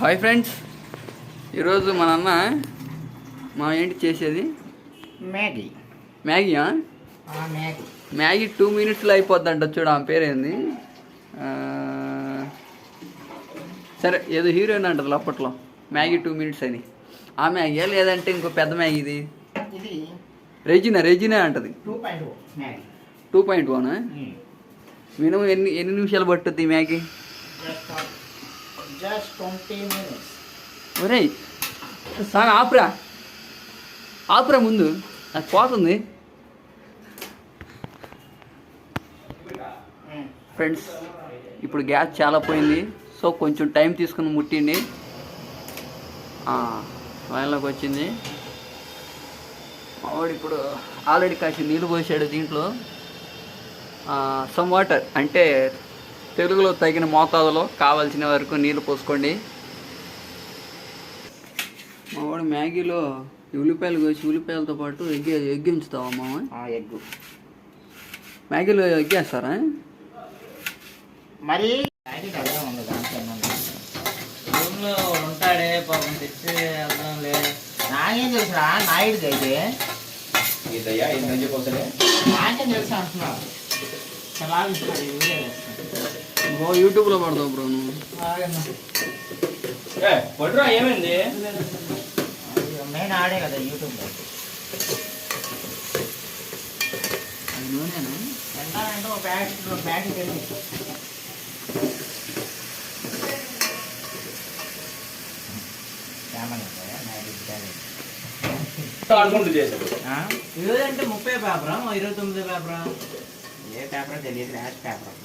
Hi friends. ఈరోజు మన అన్న మా ఏంటి చేసేది? మ్యాగీ. మ్యాగీయా? మ్యాగీ. మ్యాగీ టూ మినిట్స్లో అయిపోద్దంట. చూడు ఆమె పేరేంది సరే ఏదో హీరోయిన్ అంటది అప్పట్లో. మ్యాగీ టూ మినిట్స్ అని. ఆ మ్యాగీ లేదంటే ఇంకో పెద్ద మ్యాగీ ఇది? రెజినా రెజినా అంటది. టూ పాయింట్ వన్ మినిమం ఎన్ని ఎన్ని నిమిషాలు పట్టుద్ది మ్యాగీ? జస్ట్ ట్వంటీ మినిట్స్ ఒరేయ్ సాంగ్ ఆపురా. ఆపురా ముందు. నాకు పోతుంది ఫ్రెండ్స్ ఇప్పుడు గ్యాస్ చాలా పోయింది. సో కొంచెం టైం తీసుకుని ముట్టిండి. లైన్లోకి వచ్చింది. మావాడు ఇప్పుడు ఆల్రెడీ కాసి నీళ్ళు పోసాడు దీంట్లో. సమ్ వాటర్ అంటే తెలుగులో తగిన మోతాదులో కావాల్సిన వరకు నీళ్ళు పోసుకోండి. మా వాడు మ్యాగీలో ఉల్లిపాయలు కోసి ఉల్లిపాయలతో పాటు ఎగ్గి ఎగ్గి ఉంచుతావా మామ ఎగ్ మ్యాగీలో మరి? కదా ఉంది దాంట్లో రూమ్లో ఉంటాడే పాపం తెచ్చి వెళ్దాంలే నాకేం తెలుసురా? నాయుడు అయితే. నాకేం తెలుసు అంటున్నా చేస్తాను. ఓ యూట్యూబ్లో పడతావు బ్రో నువ్వు. పడురా ఏమైంది? నేను ఆడే కదా యూట్యూబ్లో అది నూనెనా ఎంటారంటే ఒక ప్యాకెట్ ప్యాకెట్ వెళ్ళి అంటే ముప్పై పేపరా? ఇరవై తొమ్మిది పేపరా? పేపర్ తెలియదు ర్యాష్ పేపర్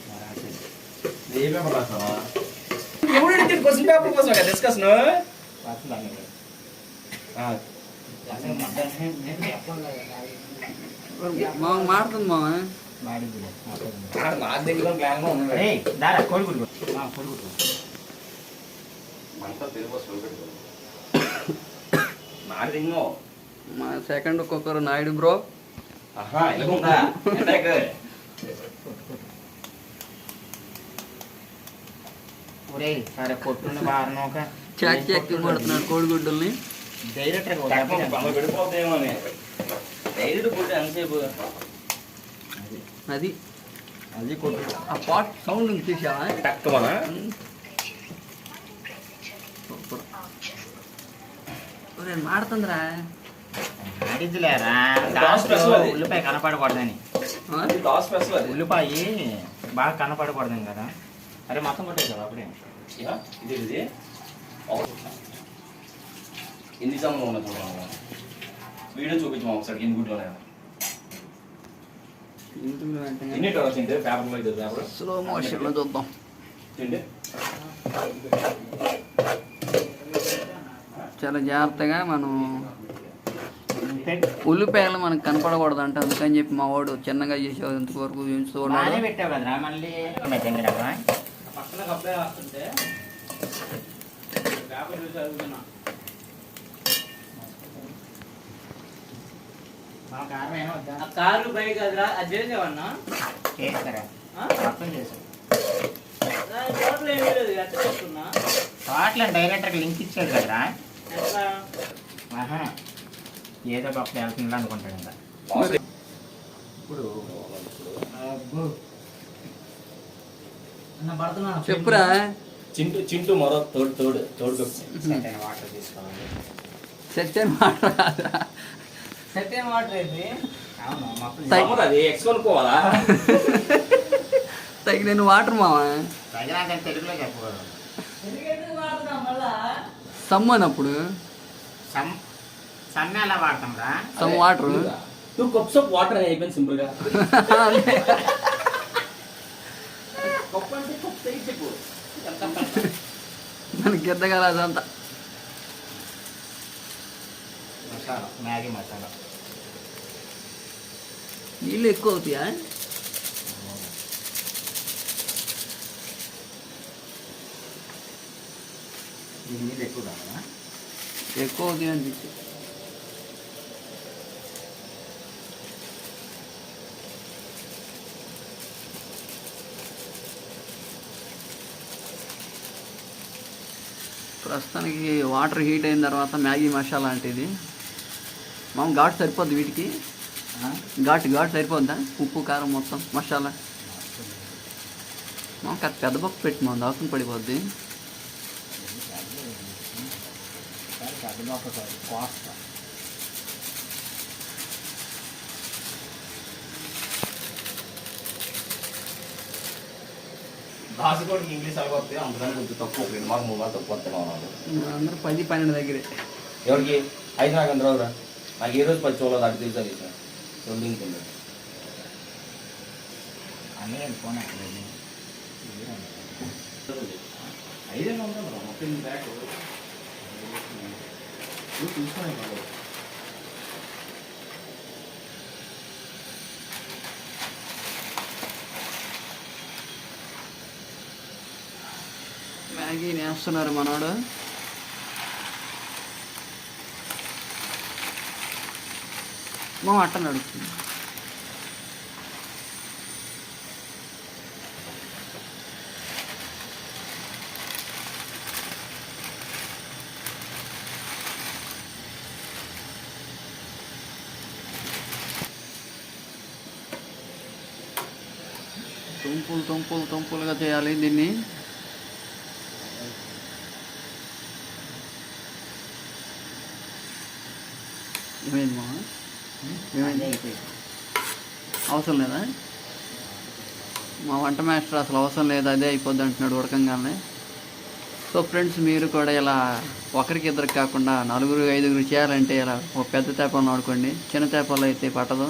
ఏ పేపర్ రాస్తావా ఎవరు అడిగితే క్వశ్చన్ పేపర్ కోసం కదా డిస్కషన్ మాడుతుంది మామ మా దగ్గర ప్లాన్ దారా సెకండ్ ఒక్కొక్కరు నాయుడు బ్రో ఆహా ఒరే సరే కొట్టుని చాక్ చాక్ కోడిగుడ్డల్ని. డైరెక్టర్ అది. అది కొట్టు. ఆ పాట్ సౌండ్ తీసావా మాడుతుందిరా. ఉల్లిపాయ కనపడకూడదని. ఉల్లిపాయ బాగా కనపడకూడదని కదా? అరే మొత్తం కొట్టే కదా అప్పుడే. ఇది ఇది. ఎన్ని సంవత్సరాలు ఉన్నా చూడాలి వీడియో చూపించమా ఒకసారి ఎన్ని గుడ్లు ఉన్నాయో ఇందులో వెంటనే ఎన్ని టవర్స్ ఏంటి పేపర్లో ఇది పేపర్ స్లో మోషన్లో చూద్దాం. ఏంటి? చాలా జాగ్రత్తగా మనం ఉల్లిపాయలు మనకు కనపడకూడదు అంటే అందుకని చెప్పి మా వాడు చిన్నగా చేసేవాడు ఇంతవరకు కారం బైక్ అదిరా అది చేసేవన్నా చేస్తారా లింక్ ఇచ్చాడు కదరా? ఏదో గొప్ప వెళ్తుందా అనుకుంటాడు ఇంకా ఇప్పుడు చెప్పురా. చింటూ చింటూ మరో తోడు తోడు తోడు వాటర్ తీసుకోవాలి. ఏం వాటర్ అయితే అవును మొత్తం సై- తమ్ముడు అది ఎక్స్ కొనుక్కోవాలా? తగిన వాటర్ మావా? తగినంత తెలుగులో చెప్పకూడదు. మళ్ళా? సమ్మనప్పుడు సమ్ సమ్మె ఎలా వాడతాం రా some water two cups of water అయిపోయింది సింపుల్గా. కప్ అంటే కప్ సైజ్ చెప్పు. మనకి ఎద్దగల అదంతా. మసాలా మ్యాగీ మసాలా. నీళ్ళు ఎక్కువ అవుతాయా? మీద ఎక్కువ కావాలా? ఎక్కువ అవుతాయి అనిపించి ప్రస్తుతానికి వాటర్ హీట్ అయిన తర్వాత మ్యాగీ మసాలా అంటే ఇది మామ ఘాటు సరిపోద్ది వీటికి. ఘాటు ఘాటు సరిపోద్దా? ఉప్పు కారం మొత్తం మసాలా. మామ కాస్త పెద్ద పప్పు పెట్టి మా దాసుని పడిపోద్ది దాసుకోడికి ఇంగ్లీష్ అలవస్తే అందుకని కొంచెం తక్కువ రెండు మార్కులు మూడు మార్కులు తక్కువ వస్తున్నావు నాకు అందరూ పది పన్నెండు దగ్గరే. ఎవరికి? ఐదు నాకు అందరూ రావురా? నాకు ఏ రోజు పది చూడలేదు అది తెలుసా చేసిన రెండు ఇంకుంది అన్నీ ఫోన్ ఐదే ఉంటాను మొత్తం మ్యాగీ నేస్తున్నారు మనోడు. మా అట్ట నడుస్తుంది తుంపులు తుంపులు తుంపులుగా చేయాలి దీన్ని. ఏమైంది? మా ఏమైంది అవసరం లేదా? మా వంట మాస్టర్ అసలు అవసరం లేదు అదే అయిపోద్ది అంటున్నాడు ఉడకంగానే. సో ఫ్రెండ్స్ మీరు కూడా ఇలా ఒకరికి ఇద్దరికి కాకుండా నలుగురు ఐదుగురు చేయాలంటే ఇలా ఒక పెద్ద చేపలను వాడుకోండి చిన్న చేపలు అయితే పట్టదు.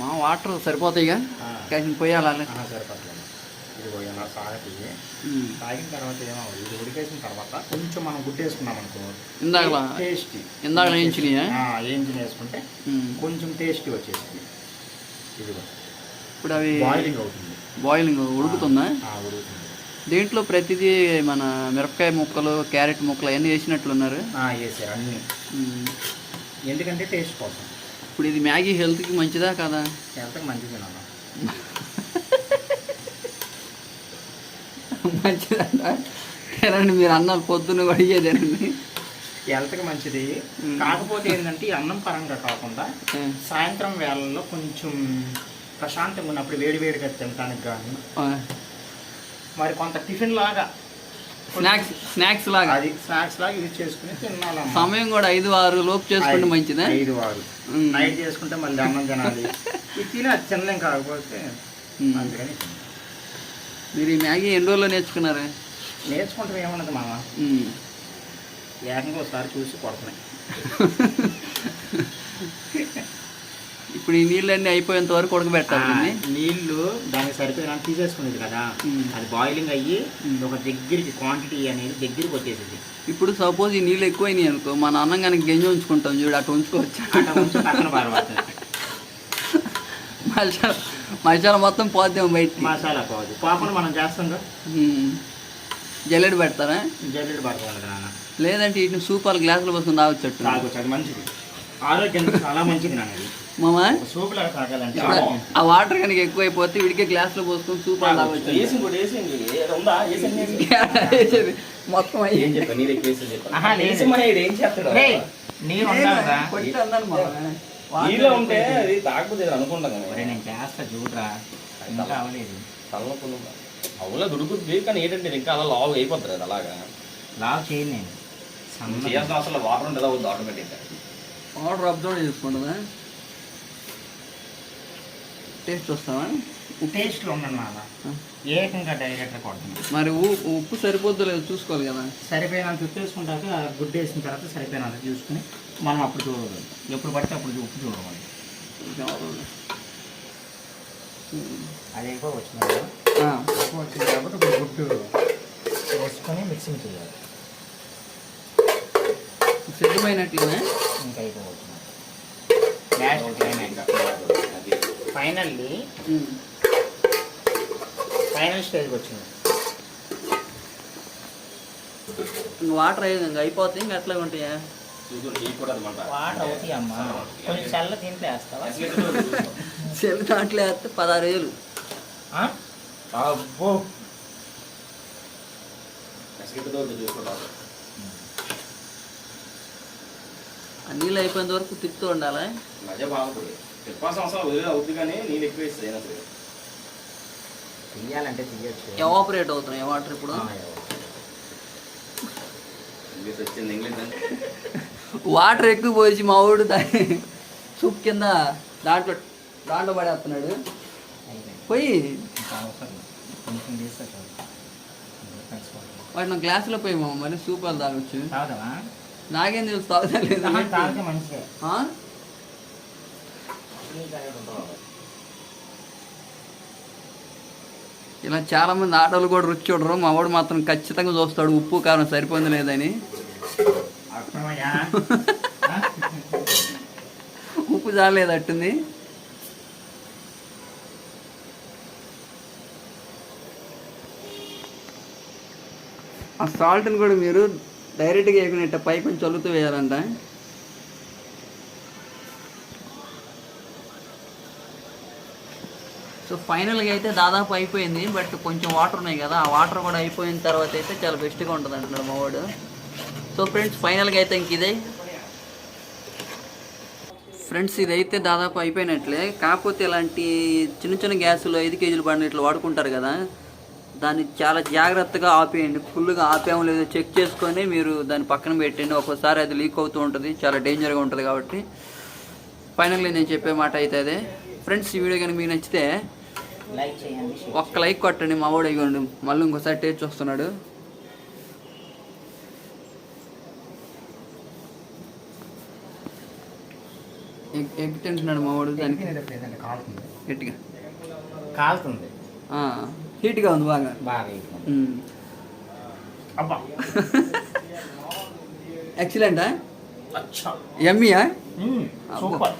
మా వాటర్ సరిపోతాయిగా? కాసిన పోయాలి సరిపడలేదు ఇదిగో ఇలా సాగతి తాగిన తర్వాత ఏమవ్వదు? ఇది ఉడికేసిన తర్వాత కొంచెం మనం గుడ్డేసుకున్నాం అనుకో ఇందాకలా టేస్టీ? వేయించినాయా? ఏంచిన వేసుకుంటే కొంచెం టేస్టీ వచ్చేసింది. ఇదిగో. ఇప్పుడు అవి బాయిలింగ్ అవుతుంది. బాయిలింగ్ ఉడుకుతుందా? ఉడుకుతుంది. దీంట్లో ప్రతిదీ మన మిరపకాయ ముక్కలు క్యారెట్ ముక్కలు అవన్నీ వేసినట్లున్నారు. వేసారు అన్నీ. ఎందుకంటే టేస్ట్ కోసం. ఇప్పుడు ఇది మ్యాగీ హెల్త్కి మంచిదా కదా? ఎంత మంచిది నాన్న మంచిదంట మీరు అన్నారు పొద్దున్న అడిగేదేనండి హెల్త్కి మంచిది. కాకపోతే ఏంటంటే ఈ అన్నం పరంగా కాకుండా సాయంత్రం వేళల్లో కొంచెం ప్రశాంతంగా ఉన్నప్పుడు వేడి వేడిగా తినడానికి కానీ మరి కొంత టిఫిన్ లాగా స్నాక్స్ స్నాక్స్ లాగా. అది స్నాక్స్ లాగా యూజ్ చేసుకుని తినాలమ్మా. సమయం కూడా ఐదు ఆరు లోపు చేసుకుంటే మంచిదా? ఐదు వారు ఉమ్. నైట్ చేసుకుంటే మళ్ళీ అన్నం తినాలి. ఇది తిని తినలేం కాకపోతే. అందుకని మీరు ఈ మ్యాగీ ఎన్ని రోజుల్లో నేర్చుకున్నారా నేర్చుకుంటాం ఏమన్నది మామ. ఏకంగా ఒకసారి చూసి కొడుతున్నాయి ఇప్పుడు ఈ నీళ్ళన్నీ అయిపోయేంత వరకు ఉడకబెట్టాలి. నీళ్ళు దానికి సరిపోయిన తీసేసుకునేది కదా. అది బాయిలింగ్ అయ్యి. ఒక దగ్గరికి క్వాంటిటీ అనేది దగ్గరికి వచ్చేసింది ఇప్పుడు సపోజ్ ఈ నీళ్ళు ఎక్కువైనాయి అనుకో మన అన్నం కనుక గింజ ఉంచుకుంటాం చూడు అటు ఉంచుకోవచ్చు అట్లా ఉంచి పక్కన పారబడుతుంది మసాలా మొత్తం పోద్దాం బయట మసాలా పోదు. పాపను మనం చేస్తుందో జల్లెడ పెడతారా? జల్లెడు నాన్న. లేదంటే వీటిని సూపర్ గ్లాసులు పోసుకొని తాగొచ్చట్టు. తాగొచ్చు అది మంచిది. ఆరోగ్యానికి చాలా మంచిది నాన్న అది మామా? ఒక సూప్ లాగా తాగాలంటే ఆ వాటర్ కనుక ఎక్కువైపోతే వీడికే గ్లాసులో పోసుకొని సూపర్ తాగొచ్చు. వేసి కూడా ఉందా? మొత్తం అయ్యి. ఏం చెప్పా నీరే కేసు ఈడు ఏం చేస్తాడు? నీరు నీలో ఉంటే అది తాగకపోతే ఇది అనుకుంటాం కానీ నేను చేస్తా చూడరా. ఇంకా అవ్వలేదు. తలనొప్పి అవులా దుడుకుతుంది కానీ ఏంటంటే ఇంకా అలా లావు అయిపోతుంది అది అలాగా. లావ్ చేయను నేను. చేయాల్సిన అవసరం వాటర్ ఉండదా వద్దు ఆటోమేటిక్గా వాటర్ అబ్జర్వ్ చేసుకుంటుందా టేస్ట్ వస్తావా టేస్ట్లో నాన్న ఏకంగా డైరెక్ట్గా కొడుతున్నాను మరి ఉప్పు సరిపోద్దో లేదో చూసుకోవాలి కదా. సరిపోయినంత ఉప్పేసుకుంటాక గుడ్డ వేసిన తర్వాత సరిపోయినంత చూసుకుని మనం అప్పుడు చూడదు ఎప్పుడు పడితే అప్పుడు ఉప్పు చూడవాలి అది ఎక్కువ వచ్చింది ఎక్కువ వచ్చింది కాబట్టి ఇప్పుడు గుడ్డు వేసుకొని మిక్సింగ్ చేయాలి. సిద్ధమైనట్లేనా? ఇంకా అది ఫైనల్లీ. ఫైనల్ స్టేజ్కి వచ్చింది. ఇంక వాటర్ అయ్యేది ఇంక అయిపోతే ఇంక అట్లా ఉంటాయా? వాటర్ అవుతాయి అమ్మా. కొంచెం చల్ల దీంట్లో వేస్తావా? చెవి దాంట్లో వేస్తే పదహారు వేలు. ఆ? అబ్బో. ఆ నీళ్ళు అయిపోయేంత వరకు తిప్పుతూ ఉండాలి? మధ్య బాగుంటుంది. అవసరం వదిలేదు అవుతుంది కానీ నీళ్ళు ఎక్కువ అయినా సరే. తీయాలంటే తీయచ్చు. ఎవాపరేట్ అవుతున్నాయి. వాటర్ ఇప్పుడు? వాటర్ ఎక్కువ పోసి మా ఊడు దాని సూప్ కింద దాంట్లో దాంట్లో పడేస్తున్నాడు. పోయి. వాటిని గ్లాసులో పోయి మామ మరి సూప్ అది తాగొచ్చు. నాకేం తెలుసు తాగితే మంచిదే ఆ? ఇలా చాలా మంది ఆటోలు కూడా రుచి చూడరు. మా వాడు మాత్రం ఖచ్చితంగా చూస్తాడు. ఉప్పు కారం సరిపోయింది లేదని? ఉప్పు చాలేదు అట్టుంది ఆ సాల్ట్ని కూడా మీరు డైరెక్ట్గా వేయకుండా పై కొంచెం చల్లుతూ వేయాలంట. సో ఫైనల్గా అయితే దాదాపు అయిపోయింది బట్ కొంచెం వాటర్ ఉన్నాయి కదా ఆ వాటర్ కూడా అయిపోయిన తర్వాత అయితే చాలా బెస్ట్గా ఉంటుంది అంటున్నాడు మా వాడు. సో ఫ్రెండ్స్ ఫైనల్గా అయితే ఇంక ఇదే. ఫ్రెండ్స్ ఇదైతే దాదాపు అయిపోయినట్లే. కాకపోతే ఇలాంటి చిన్న చిన్న గ్యాసులు ఐదు కేజీలు బండి ఇట్లా వాడుకుంటారు కదా దాన్ని చాలా జాగ్రత్తగా ఆపేయండి. ఫుల్గా ఆపేమో లేదో చెక్ చేసుకొని మీరు దాన్ని పక్కన పెట్టండి. ఒక్కోసారి అది లీక్ అవుతూ ఉంటుంది చాలా డేంజర్గా ఉంటుంది కాబట్టి. ఫైనల్గా నేను చెప్పే మాట అయితే అదే. ఫ్రెండ్స్ ఈ వీడియో కనుక మీకు నచ్చితే ఒక్క లైక్ కొట్టండి మా వాడు ఇవ్వండి మళ్ళీ ఇంకోసారి టేస్ట్ చూస్తున్నాడు. ఎగ్ ఎగ్ తింటున్నాడు మా వాడు దానికి. గట్టిగా. కాలుతుంది. ఆ, హీట్గా ఉంది బాగా. బాగా. అబ్బా. ఎక్సలెంటా అచ్చా. ఎమ్మీయా మ్మ్. సూపర్.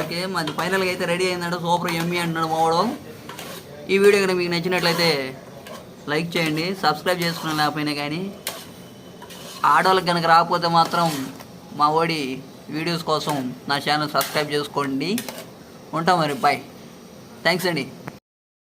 ఓకే మాది ఫైనల్గా అయితే రెడీ అయిందంట సూపర్ ఎమ్మీ అంటున్నాడు మావాడు. ఈ వీడియో కనుక మీకు నచ్చినట్లయితే లైక్ చేయండి సబ్స్క్రైబ్ చేసుకున్న లేకపోయినా కానీ ఆడవాళ్ళకి కనుక రాకపోతే మాత్రం మా ఓడి వీడియోస్ కోసం నా ఛానల్ సబ్స్క్రైబ్ చేసుకోండి. ఉంటాం మరి బాయ్ థ్యాంక్స్ అండి.